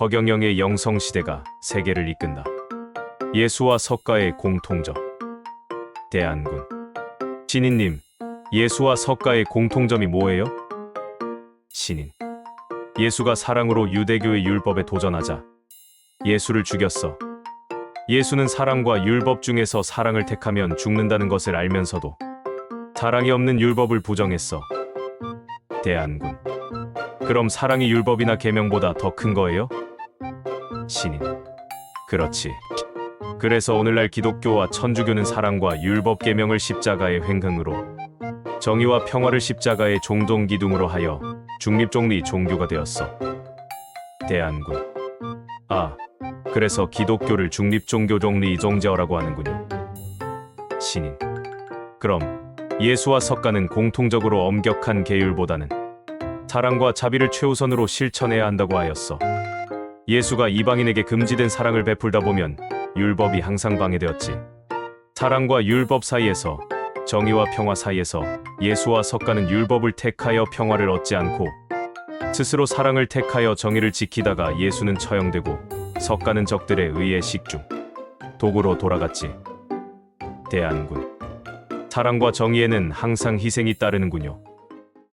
허경영의 영성시대가 세계를 이끈다. 예수와 석가의 공통점. 대안군. 신인님, 예수와 석가의 공통점이 뭐예요? 신인. 예수가 사랑으로 유대교의 율법에 도전하자 예수를 죽였어. 예수는 사랑과 율법 중에서 사랑을 택하면 죽는다는 것을 알면서도 사랑이 없는 율법을 부정했어. 대안군. 그럼 사랑이 율법이나 계명보다 더 큰 거예요? 신인. 그렇지. 그래서 오늘날 기독교와 천주교는 사랑과 율법 계명을 십자가의 횡행으로 정의와 평화를 십자가의 종종 기둥으로 하여 중립종리 종교가 되었어. 대안군. 아, 그래서 기독교를 중립종교 종리 이종제어라고 하는군요. 신인. 그럼 예수와 석가는 공통적으로 엄격한 계율보다는 사랑과 자비를 최우선으로 실천해야 한다고 하였어. 예수가 이방인에게 금지된 사랑을 베풀다 보면 율법이 항상 방해되었지. 사랑과 율법 사이에서 정의와 평화 사이에서 예수와 석가는 율법을 택하여 평화를 얻지 않고 스스로 사랑을 택하여 정의를 지키다가 예수는 처형되고 석가는 적들에 의해 식중 도구로 돌아갔지. 대안군. 사랑과 정의에는 항상 희생이 따르는군요.